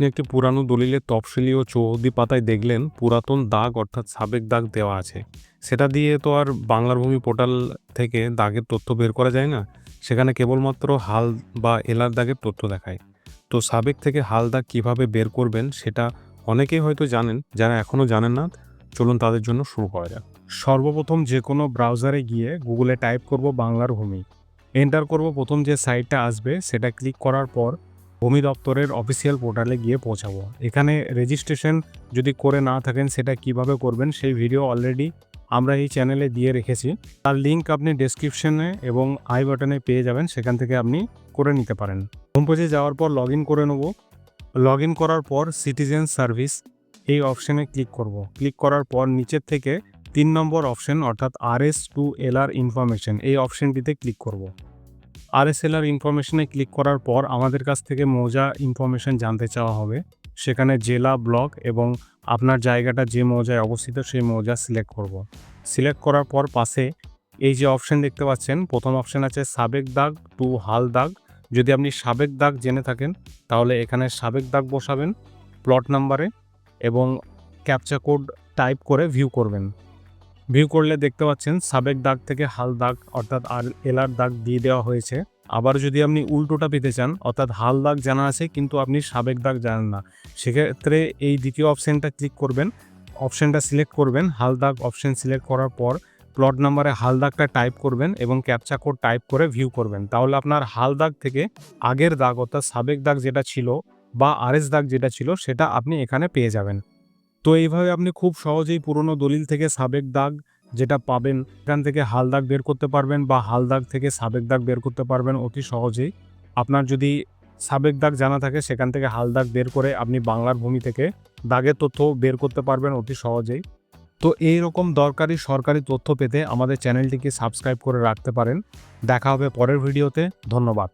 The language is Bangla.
আপনি একটি পুরানো দলিলের তফসিলি ও চৌহদি পাতায় দেখলেন পুরাতন দাগ অর্থাৎ সাবেক দাগ দেওয়া আছে। সেটা দিয়ে তো আর বাংলার ভূমি পোর্টাল থেকে দাগের তথ্য বের করা যায় না। সেখানে কেবলমাত্র হাল বা এলার দাগের তথ্য দেখায়। তো সাবেক থেকে হাল দাগ কীভাবে বের করবেন সেটা অনেকেই হয়তো জানেন, যারা এখনও জানেন না। চলুন তাদের জন্য শুরু করা যাক। সর্বপ্রথম যে কোনো ব্রাউজারে গিয়ে গুগলে টাইপ করব বাংলার ভূমি। এন্টার করব প্রথম যে সাইটটা আসবে, সেটা ক্লিক করার পর ভূমি দপ্তরের অফিসিয়াল পোর্টালে গিয়ে পৌঁছাবো। এখানে রেজিস্ট্রেশন যদি করে না থাকেন, সেটা কীভাবে করবেন, সেই ভিডিও অলরেডি আমরা এই চ্যানেলে দিয়ে রেখেছি। তার লিঙ্ক আপনি ডেসক্রিপশনে এবং আই বাটনে পেয়ে যাবেন, সেখান থেকে আপনি করে নিতে পারেন। হোম পেজে যাওয়ার পর লগ করে নেব। লগ করার পর সিটিজেন সার্ভিস এই অপশনে ক্লিক করব। ক্লিক করার পর নিচের থেকে তিন নম্বর অপশন অর্থাৎ R S to L R information এই অপশনটিতে ক্লিক করব। আর এস এল আর ইনফরমেশনে ক্লিক করার পর আমাদের কাছ থেকে মৌজা ইনফরমেশন জানতে চাওয়া হবে। সেখানে জেলা ব্লক এবং আপনার জায়গাটা যে মৌজায় অবস্থিত সেই মৌজা সিলেক্ট করব। সিলেক্ট করার পর পাশে এই যে অপশন দেখতে পাচ্ছেন, প্রথম অপশন আছে সাবেক দাগ টু হাল দাগ। যদি আপনি সাবেক দাগ জেনে থাকেন, তাহলে এখানে সাবেক দাগ বসাবেন প্লট নাম্বারে এবং ক্যাপচা কোড টাইপ করে ভিউ করবেন। ভিউ করলে দেখতে পাচ্ছেন সাবেক দাগ থেকে হাল দাগ, অর্থাৎ আর এলার দাগ দিয়ে দেওয়া হয়েছে। আবার যদি আপনি উল্টোটা পেতে চান, অর্থাৎ হাল দাগ জানা আছে কিন্তু আপনি সাবেক দাগ জানেন না, সেক্ষেত্রে এই দ্বিতীয় অপশানটা ক্লিক করবেন। অপশানটা সিলেক্ট করবেন, হাল দাগ অপশান সিলেক্ট করার পর প্লট নাম্বারে হাল দাগটা টাইপ করবেন এবং ক্যাপচা কোড টাইপ করে ভিউ করবেন। তাহলে আপনার হাল দাগ থেকে আগের দাগ, অর্থাৎ সাবেক দাগ যেটা ছিল বা আরএস দাগ যেটা ছিল, সেটা আপনি এখানে পেয়ে যাবেন। তো এইভাবে আপনি খুব সহজেই পুরনো দলিল থেকে সাবেক দাগ যেটা পাবেন এখান থেকে হাল দাগ বের করতে পারবেন বা হাল দাগ থেকে সাবেক দাগ বের করতে পারবেন অতি সহজেই। আপনার যদি সাবেক দাগ জানা থাকে, সেখান থেকে হাল দাগ বের করে আপনি বাংলার ভূমি থেকে দাগের তথ্য বের করতে পারবেন অতি সহজেই। তো এই রকম দরকারি সরকারি তথ্য পেতে আমাদের চ্যানেলটিকে সাবস্ক্রাইব করে রাখতে পারেন। দেখা হবে পরের ভিডিওতে। ধন্যবাদ।